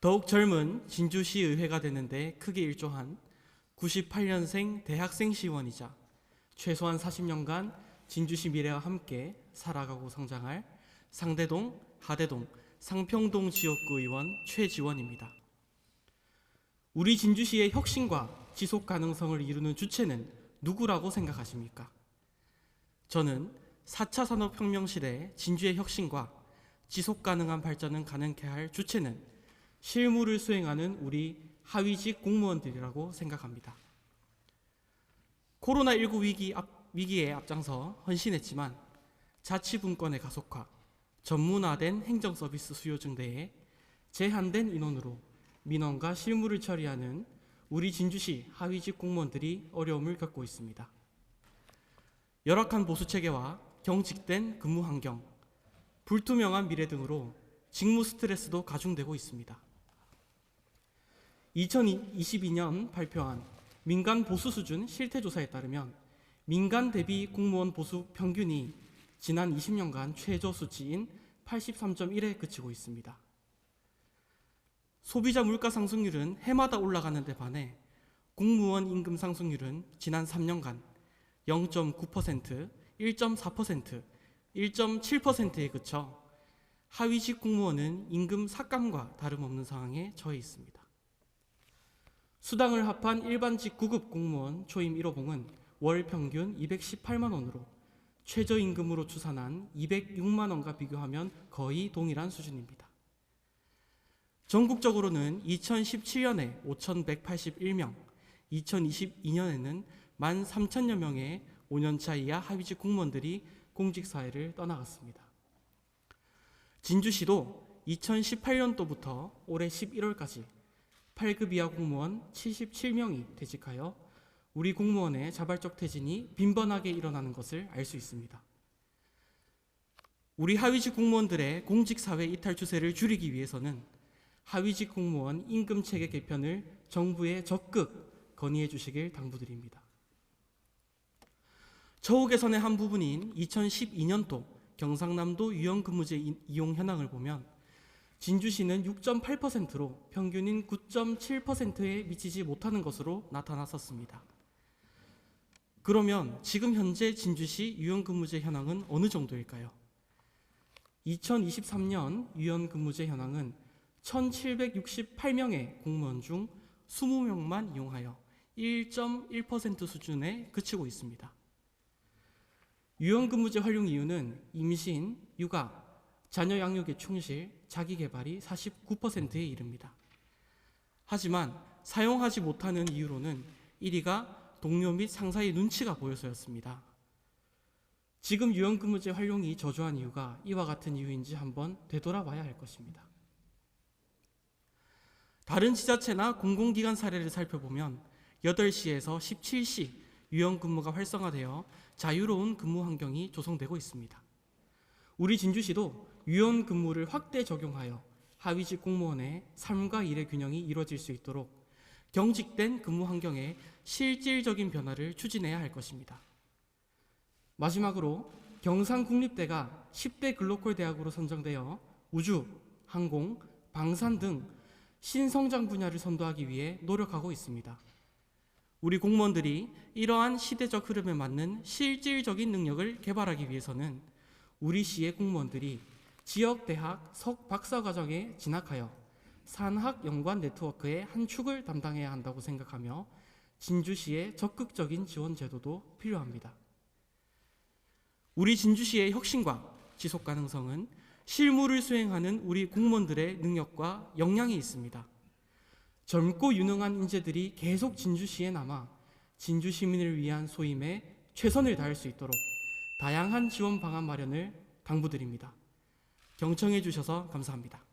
더욱 젊은 진주시 의회가 되는데 크게 일조한 98년생 대학생 시의원이자 최소한 40년간 진주시 미래와 함께 살아가고 성장할 상대동, 하대동, 상평동 지역구 의원 최지원입니다. 우리 진주시의 혁신과 지속 가능성을 이루는 주체는 누구라고 생각하십니까? 저는 4차 산업혁명 시대 진주의 혁신과 지속 가능한 발전을 가능케 할 주체는 실무를 수행하는 우리 하위직 공무원들이라고 생각합니다. 코로나19 위기 앞, 위기에 앞장서 헌신했지만 자치분권의 가속화, 전문화된 행정 서비스 수요 증대에 제한된 인원으로 민원과 실무를 처리하는 우리 진주시 하위직 공무원들이 어려움을 겪고 있습니다. 열악한 보수 체계와 경직된 근무 환경, 불투명한 미래 등으로 직무 스트레스도 가중되고 있습니다. 2022년 발표한 민간 보수 수준 실태 조사에 따르면 민간 대비 공무원 보수 평균이 지난 20년간 최저 수치인 83.1에 그치고 있습니다. 소비자 물가 상승률은 해마다 올라가는 데 반해 공무원 임금 상승률은 지난 3년간 0.9%, 1.4%, 1.7%에 그쳐 하위직 공무원은 임금 삭감과 다름없는 상황에 처해 있습니다. 수당을 합한 일반직 9급 공무원 초임 1호봉은 월 평균 218만 원으로 최저임금으로 추산한 206만 원과 비교하면 거의 동일한 수준입니다. 전국적으로는 2017년에 5,181명, 2022년에는 13,000여 명의 5년차 이하 하위직 공무원들이 공직사회를 떠나갔습니다. 진주시도 2018년도부터 올해 11월까지 8급 이하 공무원 77명이 퇴직하여 우리 공무원의 자발적 퇴진이 빈번하게 일어나는 것을 알 수 있습니다. 우리 하위직 공무원들의 공직사회 이탈 추세를 줄이기 위해서는 하위직 공무원 임금 체계 개편을 정부에 적극 건의해 주시길 당부드립니다. 처우 개선의 한 부분인 2012년도 경상남도 유연근무제 이용 현황을 보면 진주시는 6.8%로 평균인 9.7%에 미치지 못하는 것으로 나타났었습니다. 그러면 지금 현재 진주시 유연근무제 현황은 어느 정도일까요? 2023년 유연근무제 현황은 1,768명의 공무원 중 20명만 이용하여 1.1% 수준에 그치고 있습니다. 유연근무제 활용 이유는 임신, 육아, 자녀 양육에 충실, 자기 개발이 49%에 이릅니다. 하지만 사용하지 못하는 이유로는 1위가 동료 및 상사의 눈치가 보여서였습니다. 지금 유연근무제 활용이 저조한 이유가 이와 같은 이유인지 한번 되돌아봐야 할 것입니다. 다른 지자체나 공공기관 사례를 살펴보면 8시에서 17시 유연근무가 활성화되어 자유로운 근무 환경이 조성되고 있습니다. 우리 진주시도 유연 근무를 확대 적용하여 하위직 공무원의 삶과 일의 균형이 이루어질 수 있도록 경직된 근무 환경에 실질적인 변화를 추진해야 할 것입니다. 마지막으로 경상국립대가 10대 글로컬 대학으로 선정되어 우주, 항공, 방산 등 신성장 분야를 선도하기 위해 노력하고 있습니다. 우리 공무원들이 이러한 시대적 흐름에 맞는 실질적인 능력을 개발하기 위해서는 우리 시의 공무원들이 지역 대학 석 박사 과정에 진학하여 산학 연관 네트워크의 한 축을 담당해야 한다고 생각하며 진주시의 적극적인 지원 제도도 필요합니다. 우리 진주시의 혁신과 지속 가능성은 실무를 수행하는 우리 공무원들의 능력과 역량이 있습니다. 젊고 유능한 인재들이 계속 진주시에 남아 진주 시민을 위한 소임에 최선을 다할 수 있도록 다양한 지원 방안 마련을 당부드립니다. 경청해 주셔서 감사합니다.